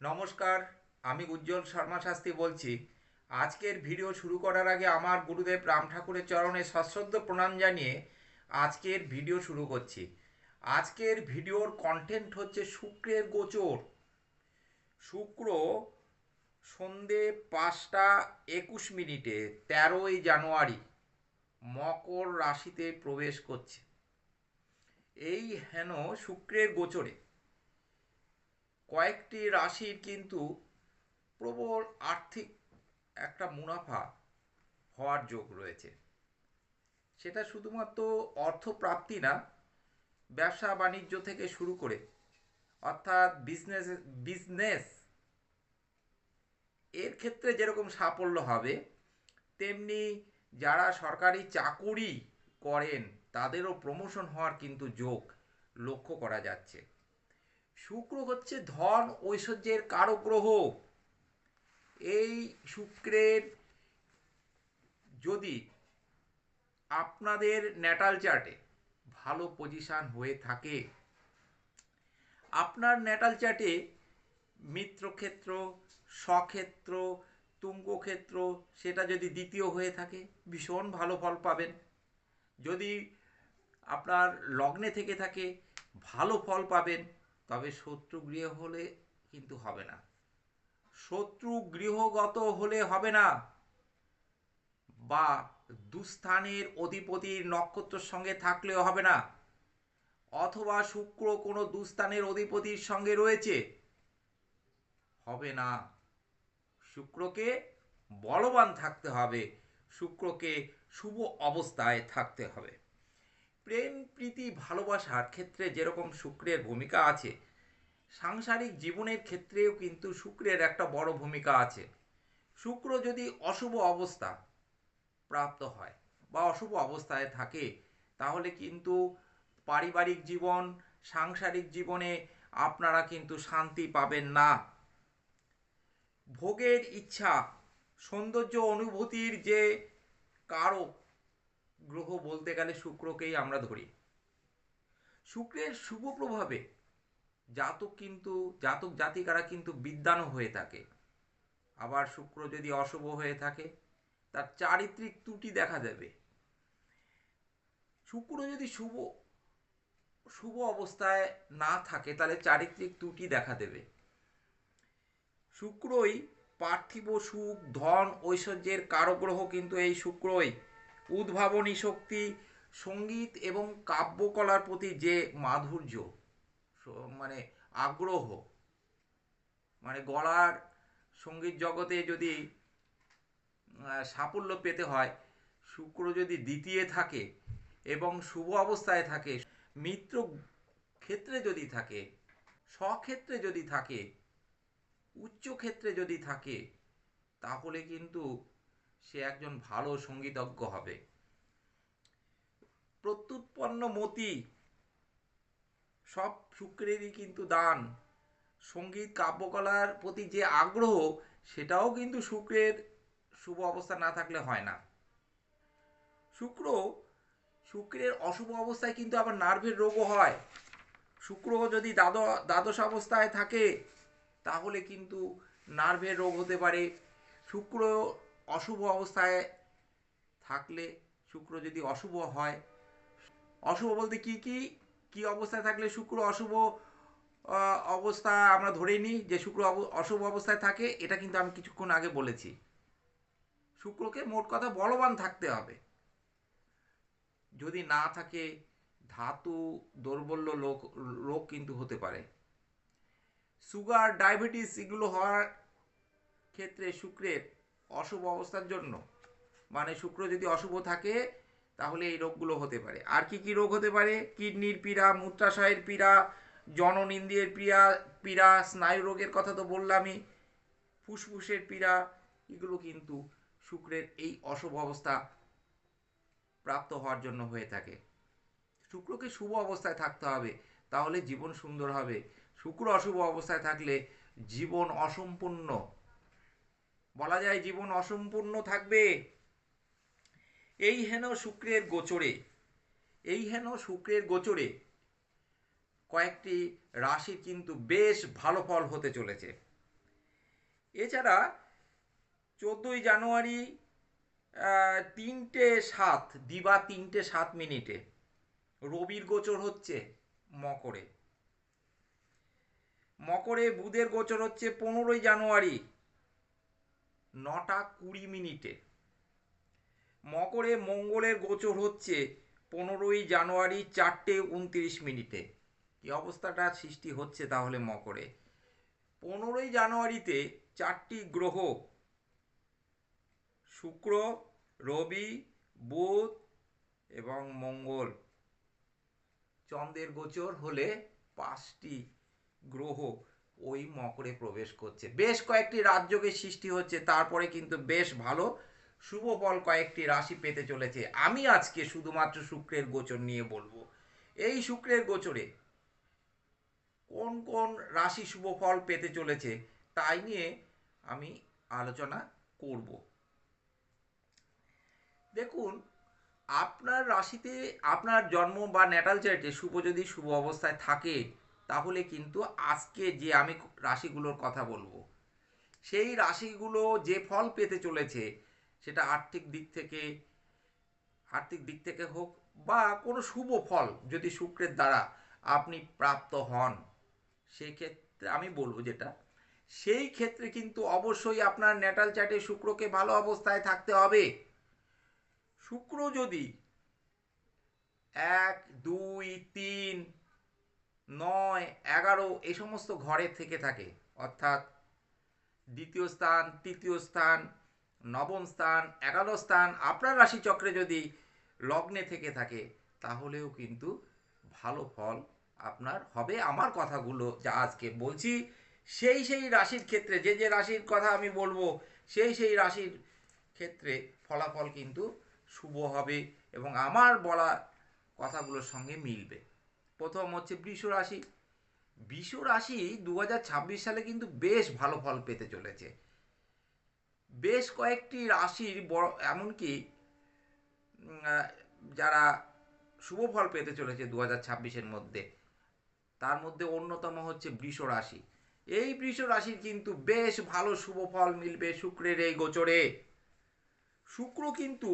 নমস্কার, আমি উজ্জ্বল শর্মা শাস্ত্রী বলছি। আজকের ভিডিও শুরু করার আগে আমার গুরুদেব রাম ঠাকুরের চরণে সশ্রদ্ধ প্রণাম জানিয়ে আজকের ভিডিও শুরু করছি। আজকের ভিডিওর কন্টেন্ট হচ্ছে শুক্রের গোচর। শুক্র সন্ধে পাঁচটা একুশ মিনিটে, তেরোই জানুয়ারি, মকর রাশিতে প্রবেশ করছে। এই হেন শুক্রের গোচরে। কয়েকটি রাশির কিন্তু প্রবল আর্থিক একটা মুনাফা হওয়ার যোগ রয়েছে। সেটা শুধুমাত্র অর্থপ্রাপ্তি না, ব্যবসা বাণিজ্য থেকে শুরু করে, অর্থাৎ বিজনেস বিজনেস এর ক্ষেত্রে যেরকম সাফল্য হবে, তেমনি যারা সরকারি চাকুরি করেন, তাদেরও প্রমোশন হওয়ার কিন্তু যোগ লক্ষ্য করা যাচ্ছে। শুক্র হচ্ছে ধন ঐশ্বর্যের কারক গ্রহ এই শুক্রের যদি আপনাদের ন্যাটাল চার্টে ভালো পজিশান হয়ে থাকে, আপনার ন্যাটাল চার্টে মিত্রক্ষেত্র, স্বক্ষেত্র, তুঙ্গক্ষেত্র, সেটা যদি দ্বিতীয় হয়ে থাকে, ভীষণ ভালো ফল পাবেন। যদি আপনার লগ্নে থেকে থাকে, ভালো ফল পাবেন। তবে শত্রু গৃহ হলে কিন্তু হবে না। শত্রু গৃহগত হলে হবে না। বা দুস্থানের অধিপতির নক্ষত্রের সঙ্গে থাকলেও হবে না। অথবা শুক্র কোনো দুস্থানের অধিপতির সঙ্গে রয়েছে। হবে না। শুক্রকে বলবান থাকতে হবে। শুক্রকে শুভ অবস্থায় থাকতে হবে। প্রেম, প্রীতি, ভালোবাসার ক্ষেত্রে যেরকম শুক্রের ভূমিকা আছে, সাংসারিক জীবনের ক্ষেত্রেও কিন্তু শুক্রের একটা বড় ভূমিকা আছে। শুক্র যদি অশুভ অবস্থা প্রাপ্ত হয় বা অশুভ অবস্থায় থাকে, তাহলে কিন্তু পারিবারিক জীবন, সাংসারিক জীবনে আপনারা কিন্তু শান্তি পাবেন না। ভোগের ইচ্ছা, সৌন্দর্য, অনুভূতির যে কারক গ্রহ বলতে গেলে শুক্রকেই আমরা ধরি। শুক্রের শুভ প্রভাবে জাতক কিন্তু, জাতক জাতিকারা কিন্তু বিদ্যানও হয়ে থাকে। আবার শুক্র যদি অশুভ হয়ে থাকে, তার চারিত্রিক ত্রুটি দেখা দেবে। শুক্র যদি শুভ শুভ অবস্থায় না থাকে, তাহলে চারিত্রিক ত্রুটি দেখা দেবে। শুক্রই পার্থিব সুখ, ধন, ঐশ্বর্যের কারগ্রহ কিন্তু এই শুক্রই। উদ্ভাবনী শক্তি, সংগীত এবং কাব্যকলার প্রতি যে মাধুর্য মানে আগ্রহ মানে গলার সংগীত জগতে যদি সাফল্য পেতে হয়, শুক্র যদি দ্বিতীয় থাকে এবং শুভ অবস্থায় থাকে, মিত্র ক্ষেত্রে যদি থাকে, স্বক্ষেত্রে যদি থাকে, উচ্চ ক্ষেত্রে যদি থাকে, তাহলে কিন্তু সে একজন ভালো সঙ্গীতজ্ঞ হবে। প্রত্যুৎপন্ন মতি সব শুক্রেরই কিন্তু দান। সংগীত কাব্যকলার প্রতি যে আগ্রহ, সেটাও কিন্তু শুক্রের শুভ অবস্থা না থাকলে হয় না। শুক্র, শুক্রের অশুভ অবস্থায় কিন্তু আবার নার্ভের রোগও হয়। শুক্র যদি দ্বাদ দ্বাদশ অবস্থায় থাকে, তাহলে কিন্তু নার্ভের রোগ হতে পারে। শুক্র অশুভ অবস্থায় থাকলে শুক্র যদি অশুভ হয়, অশুভ বলতে কি কি কি অবস্থায় থাকলে শুক্র অশুভ অবস্থা আমরা ধরে নিই যে শুক্র অশুভ অবস্থায় থাকে, এটা কিন্তু আমি কিছুক্ষণ আগে বলেছি। শুক্রকে মোট কথা বলবান থাকতে হবে। যদি না থাকে, ধাতু দৌর্বল্য লোক, রোগ কিন্তু হতে পারে। সুগার, ডায়াবেটিস এগুলো হওয়ার ক্ষেত্রে শুক্রের অশুভ অবস্থার জন্য। মানে শুক্র যদি অশুভ থাকে, তাহলে এই রোগগুলো হতে পারে। আর কি কি রোগ হতে পারে? কিডনির পীড়া, মূত্রাশয়ের পীড়া, জননিন্দ্রিয়ের পীড়া পীড়া, স্নায়ু রোগের কথা তো বললামই, ফুসফুসের পীড়া, এগুলো কিন্তু শুক্রের এই অশুভ অবস্থা প্রাপ্ত হওয়ার জন্য হয়ে থাকে। শুক্রকে শুভ অবস্থায় থাকতে হবে, তাহলে জীবন সুন্দর হবে। শুক্র অশুভ অবস্থায় থাকলে জীবন অসম্পূর্ণ। বলা যায় জীবন অসম্পূর্ণ থাকবে। এই হেন শুক্রের গোচরে, এই হেন শুক্রের গোচরে কয়েকটি রাশি কিন্তু বেশ ভালো ফল হতে চলেছে। এছাড়া চোদ্দোই জানুয়ারি তিনটে সাত, দিবা তিনটে সাত মিনিটে রবির গোচর হচ্ছে মকরে। মকরে বুধের গোচর হচ্ছে পনেরোই জানুয়ারি নটা কুড়ি মিনিটে। মকরে মঙ্গলের গোচর হচ্ছে পনেরোই জানুয়ারি চারটে উনত্রিশ মিনিটে। কি অবস্থাটা সৃষ্টি হচ্ছে তাহলে মকরে? পনেরোই জানুয়ারিতে চারটি গ্রহ, শুক্র, রবি, বুধ এবং মঙ্গল। চন্দ্রের গোচর হলে পাঁচটি গ্রহ ওই মকরে প্রবেশ করছে। বেশ কয়েকটি রাজ্যকে সৃষ্টি হচ্ছে, তারপরে কিন্তু বেশ ভালো শুভ ফল কয়েকটি রাশি পেতে চলেছে। আমি আজকে শুধুমাত্র শুক্রের গোচর নিয়ে বলব। এই শুক্রের গোচরে কোন কোন রাশি শুভ ফল পেতে চলেছে তাই নিয়ে আমি আলোচনা করব। দেখুন, আপনার রাশিতে, আপনার জন্ম বা ন্যাটাল চার্টে শুভ যদি শুভ অবস্থায় থাকে তাহলে কিন্তু আজকে যে আমি রাশিগুলোর কথা বলব, সেই রাশিগুলো যে ফল পেতে চলেছে, সেটা আর্থিক দিক থেকে, আর্থিক দিক থেকে হোক বা কোনো শুভ ফল যদি শুক্রের দ্বারা আপনি প্রাপ্ত হন, সেক্ষেত্রে আমি বলব যেটা, সেই ক্ষেত্রে কিন্তু অবশ্যই আপনার ন্যাটাল চার্টে শুক্রকে ভালো অবস্থায় থাকতে হবে। শুক্র যদি এক, দুই, তিন নয়, এগারো, এই সমস্ত ঘরে থেকে থাকে। অর্থাৎ দ্বিতীয় স্থান, তৃতীয় স্থান, নবম স্থান, এগারো স্থান, আপনার রাশিচক্রে যদি লগ্নে থেকে থাকে, তাহলেও কিন্তু ভালো ফল আপনার হবে। আমার কথাগুলো যা আজকে বলছি, সেই সেই রাশির ক্ষেত্রে, যে যে রাশির কথা আমি বলব, সেই সেই রাশির ক্ষেত্রে ফলাফল কিন্তু শুভ হবে এবং আমার বলা কথাগুলোর সঙ্গে মিলবে। প্রথম হচ্ছে বৃষ রাশি। বৃষ রাশি দু হাজার ছাব্বিশ সালে কিন্তু বেশ ভালো ফল পেতে চলেছে। বেশ কয়েকটি রাশির বড়, এমনকি যারা শুভ ফল পেতে চলেছে দু হাজার মধ্যে, তার মধ্যে অন্যতম হচ্ছে বৃষ রাশি। এই বৃষ রাশির কিন্তু বেশ ভালো শুভ ফল মিলবে শুক্রের এই গোচরে। শুক্র কিন্তু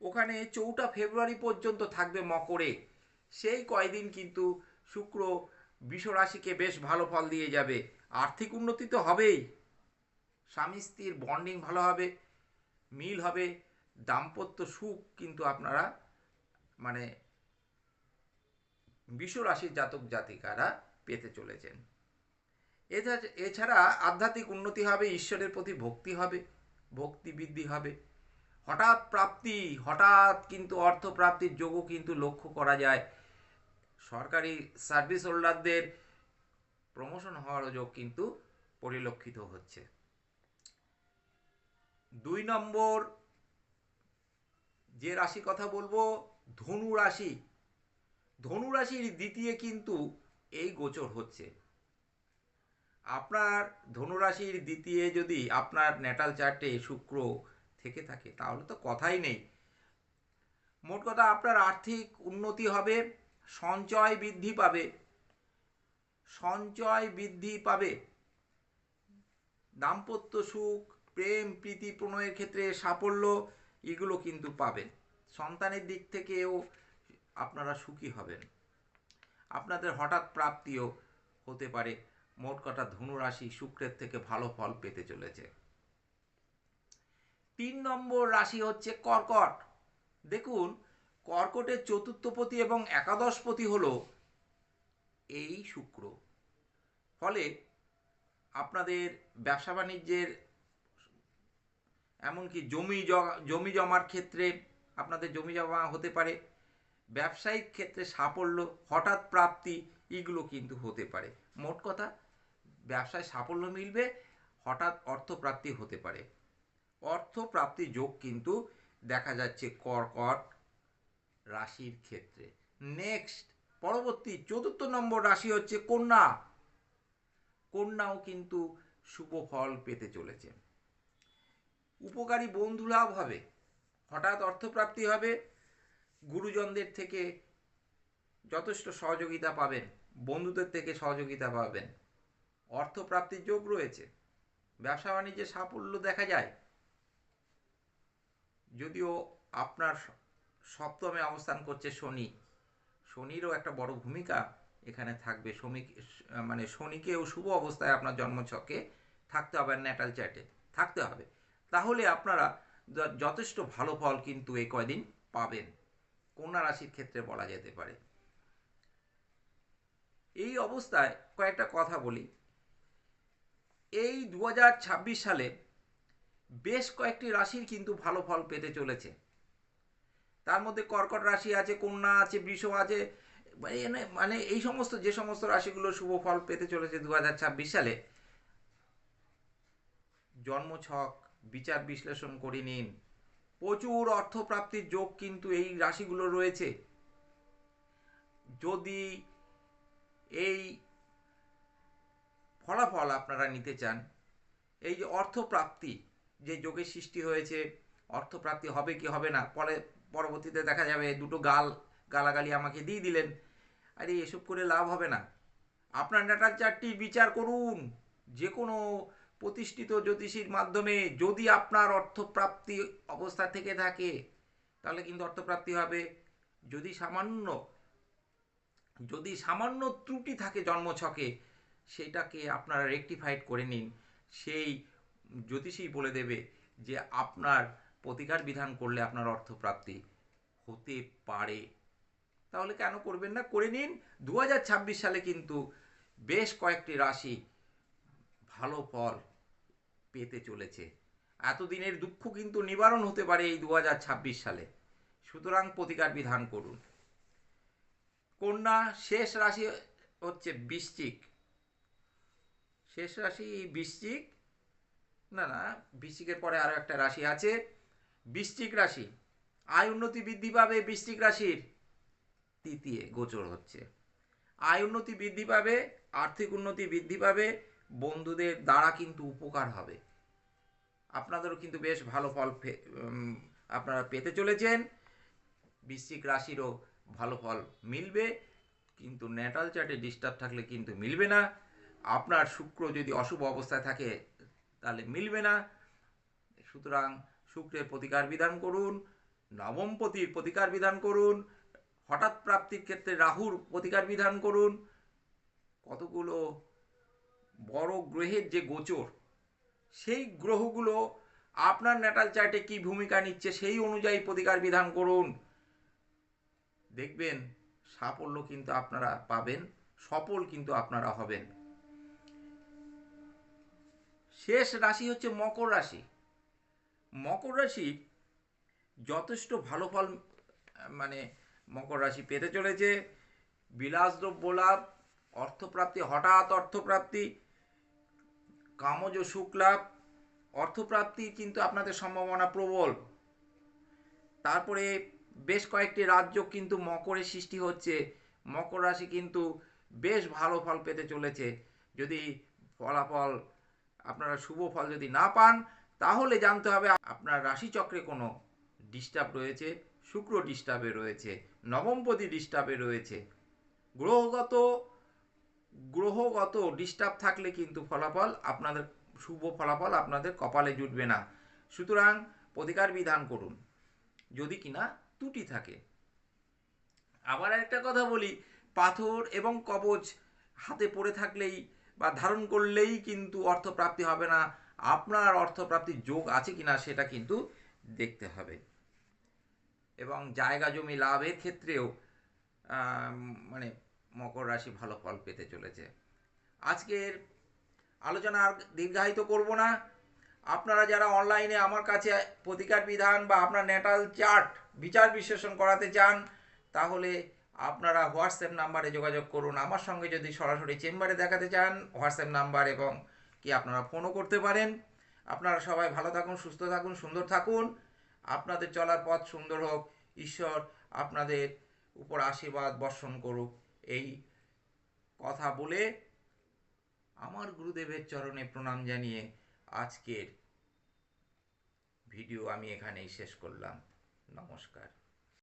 ওখানে চৌঠা ফেব্রুয়ারি পর্যন্ত থাকবে মকরে। সেই কয়দিন কিন্তু শুক্র রাশিকে বেশ ভালো ফল দিয়ে যাবে। আর্থিক উন্নতি তো হবেই। স্বামী স্ত্রীর বন্ডিং ভালো হবে, মিল হবে, দাম্পত্য সুখ কিন্তু আপনারা মানে রাশির জাতক জাতিকারা পেতে চলেছেন। এছাড়া এছাড়া আধ্যাত্মিক উন্নতি হবে, ঈশ্বরের প্রতি ভক্তি হবে, ভক্তি বৃদ্ধি হবে। হঠাৎ প্রাপ্তি, হঠাৎ কিন্তু অর্থ প্রাপ্তির যোগও কিন্তু লক্ষ্য করা যায়। সরকারি সার্ভিস হোল্ডারদের প্রমোশন হওয়ার যোগ কিন্তু পরিলক্ষিত হচ্ছে। দুই নম্বর, যে রাশি কথা বলব, ধনু রাশি। ধনু রাশির দ্বিতীয় কিন্তু এই গোচর হচ্ছে। আপনার ধনুরাশির দ্বিতীয় যদি আপনার ন্যাটাল চার্টে শুক্র থেকে থাকে, তাহলে তো কথাই নেই। মোট কথা আপনার আর্থিক উন্নতি হবে। সঞ্চয় বৃদ্ধি পাবে। সঞ্চয় বৃদ্ধি পাবে। দাম্পত্য সুখ, প্রেম, প্রীতি, প্রণয়ের ক্ষেত্রে সাফল্য, এগুলো কিন্তু পাবেন সন্তানের দিক থেকেও আপনারা সুখী হবেন। আপনাদের হঠাৎ প্রাপ্তিও হতে পারে। মোট কথা ধনুরাশি শুক্রের থেকে ভালো ফল পেতে চলেছে। তিন নম্বর রাশি হচ্ছে কর্কট। দেখুন কর্কটের চতুর্থপতি এবং একাদশপতি হল এই শুক্র। ফলে আপনাদের ব্যবসা বাণিজ্যের এমনকি জমি জমি জমার ক্ষেত্রে আপনাদের জমি জমা হতে পারে। ব্যবসায়িক ক্ষেত্রে সাফল্য, হঠাৎ প্রাপ্তি এগুলো কিন্তু হতে পারে। মোট কথা, ব্যবসায় সাফল্য মিলবে, হঠাৎ অর্থপ্রাপ্তি হতে পারে। অর্থপ্রাপ্তি যোগ কিন্তু দেখা যাচ্ছে কর্কট রাশির ক্ষেত্রে। নেক্সট পরবর্তী চতুর্থ নম্বর রাশি হচ্ছে কন্যা। কন্যাও কিন্তু শুভ ফল পেতে চলেছে। উপকারী বন্ধুলাভ হবে। হঠাৎ অর্থপ্রাপ্তি হবে। গুরুজনদের থেকে যথেষ্ট সহযোগিতা পাবেন। বন্ধুদের থেকে সহযোগিতা পাবেন। অর্থপ্রাপ্তির যোগ রয়েছে। ব্যবসা বাণিজ্যে সাফল্য দেখা যায়। যদিও আপনার সপ্তমে অবস্থান করছে শনি। শনিরও একটা বড় ভূমিকা এখানে থাকবে। শনি মানে শনিকেও শুভ অবস্থায় আপনার জন্মছকে থাকতে হবে ন্যাটাল চ্যাটে থাকতে হবে। তাহলে আপনারা যথেষ্ট ভালো ফল কিন্তু এই কয়দিন পাবেন। কন্যা রাশির ক্ষেত্রে বলা যেতে পারে। এই অবস্থায় কয়েকটা কথা বলি। এই দু হাজার ছাব্বিশ সালে বেশ কয়েকটি রাশির কিন্তু ভালো ফল পেতে চলেছে। তার মধ্যে কর্কট রাশি আছে, কন্যা আছে, বৃষ আছে। মানে মানে এই সমস্ত, যে সমস্ত রাশিগুলো শুভ ফল পেতে চলেছে দু হাজার ছাব্বিশ সালে জন্মছক বিচার বিশ্লেষণ করে নিন। প্রচুর অর্থপ্রাপ্তির যোগ কিন্তু এই রাশিগুলো রয়েছে। যদি এই ফলাফল আপনারা নিতে চান, এই যে অর্থপ্রাপ্তি যে যোগের সৃষ্টি হয়েছে, অর্থপ্রাপ্তি হবে কি হবে না পরে পরবর্তীতে দেখা যাবে দুটো গাল, গালাগালি আমাকে দিয়ে দিলেন। আরে, এসব করে লাভ হবে না। আপনার নাটাল চারটি বিচার করুন। যে কোনো প্রতিষ্ঠিত জ্যোতিষীর মাধ্যমে যদি আপনার অর্থপ্রাপ্তি অবস্থা থেকে থাকে, তাহলে কিন্তু অর্থপ্রাপ্তি হবে। যদি সামান্য যদি সামান্য ত্রুটি থাকে জন্মছকে, সেটাকে আপনারা রেকটিফাইড করে নিন। সেই জ্যোতিষী বলে দেবে যে আপনার প্রতিকার বিধান করলে আপনার অর্থপ্রাপ্তি হতে পারে। তাহলে কেন করবেন না? করে নিন। দু হাজার ছাব্বিশ সালে কিন্তু বেশ কয়েকটি রাশি ভালো ফল পেতে চলেছে। এতদিনের দুঃখ কিন্তু নিবারণ হতে পারে এই দু হাজার ছাব্বিশ সালে। সুতরাং প্রতিকার বিধান করুন। কন্যা, শেষ রাশি হচ্ছে বৃশ্চিক। শেষ রাশি বৃশ্চিক? না না, বৃশ্চিকের পরে আরও একটা রাশি আছে। বৃশ্চিক রাশি। আয় উন্নতি বৃদ্ধি পাবে বৃশ্চিক রাশির। তৃতীয় গোচর হচ্ছে। আয় উন্নতি বৃদ্ধি পাবে, আর্থিক উন্নতি বৃদ্ধি পাবে, বন্ধুদের দ্বারা কিন্তু উপকার হবে। আপনাদেরও কিন্তু বেশ ভালো ফল আপনারা পেতে চলেছেন। বৃশ্চিক রাশিরও ভালো ফল মিলবে, কিন্তু ন্যাটাল চার্টে ডিস্টার্ব থাকলে কিন্তু মিলবে না। আপনার শুক্র যদি অশুভ অবস্থায় থাকে, তাহলে মিলবে না। সুতরাং শুক্রের প্রতিকার বিধান করুন নবমপতির প্রতিকার বিধান করুন, হঠাৎ প্রাপ্তির ক্ষেত্রে রাহুর প্রতিকার বিধান করুন। কতগুলো বড় গ্রহের যে গোচর, সেই গ্রহগুলো আপনার ন্যাটাল চার্টে কি ভূমিকা নিচ্ছে সেই অনুযায়ী প্রতিকার বিধান করুন। দেখবেন সাফল্য কিন্তু আপনারা পাবেন, সফল কিন্তু আপনারা হবেন। শেষ রাশি হচ্ছে মকর রাশি। মকর রাশি যথেষ্ট ভালো ফল মানে মকর রাশি পেতে চলেছে। বিলাসদ্রব্য লাভ, অর্থপ্রাপ্তি, হঠাৎ অর্থপ্রাপ্তি, কামজ সুখ লাভ, অর্থপ্রাপ্তি কিন্তু আপনাদের সম্ভাবনা প্রবল। তারপরে বেশ কয়েকটি রাজ্য কিন্তু মকরের সৃষ্টি হচ্ছে। মকর রাশি কিন্তু বেশ ভালো ফল পেতে চলেছে। যদি ফলাফল, আপনারা শুভ ফল যদি না পান তাহলে জানতে হবে আপনার রাশিচক্রে কোনো ডিস্টার্ব রয়েছে, শুক্র ডিস্টার্বে রয়েছে, নবমপতি ডিস্টার্বে রয়েছে। গ্রহগত গ্রহগত ডিস্টার্ব থাকলে কিন্তু ফলাফল আপনাদের, শুভ ফলাফল আপনাদের কপালে জুটবে না। সুতরাং প্রতিকার বিধান করুন। যদি কিনা ত্রুটি থাকে। আবার একটা কথা বলি, পাথর এবং কবচ হাতে পড়ে থাকলেই বা ধারণ করলেই কিন্তু অর্থপ্রাপ্তি হবে না। আপনার অর্থপ্রাপ্তির যোগ আছে কিনা সেটা কিন্তু দেখতে হবে। এবং জায়গা জমি লাভের ক্ষেত্রেও মানে মকর রাশি ভালো ফল পেতে চলেছে। আজকের আলোচনা আর দীর্ঘায়িত করব না। আপনারা যারা অনলাইনে আমার কাছে প্রতিকার বিধান বা আপনার ন্যাটাল চার্ট বিচার বিশ্লেষণ করাতে চান, তাহলে আপনারা হোয়াটসঅ্যাপ নাম্বারে যোগাযোগ করুন। আমার সঙ্গে যদি সরাসরি চেম্বারে দেখাতে চান, হোয়াটসঅ্যাপ নাম্বার এবং কি আপনারা ফোনও করতে পারেন। আপনারা সবাই ভালো থাকুন, সুস্থ থাকুন, সুন্দর থাকুন। আপনাদের চলার পথ সুন্দর হোক, ঈশ্বর আপনাদের উপর আশীর্বাদ বর্ষণ করুক। এই কথা বলে আমার গুরুদেবের চরণে প্রণাম জানিয়ে আজকের ভিডিও আমি এখানেই শেষ করলাম। নমস্কার।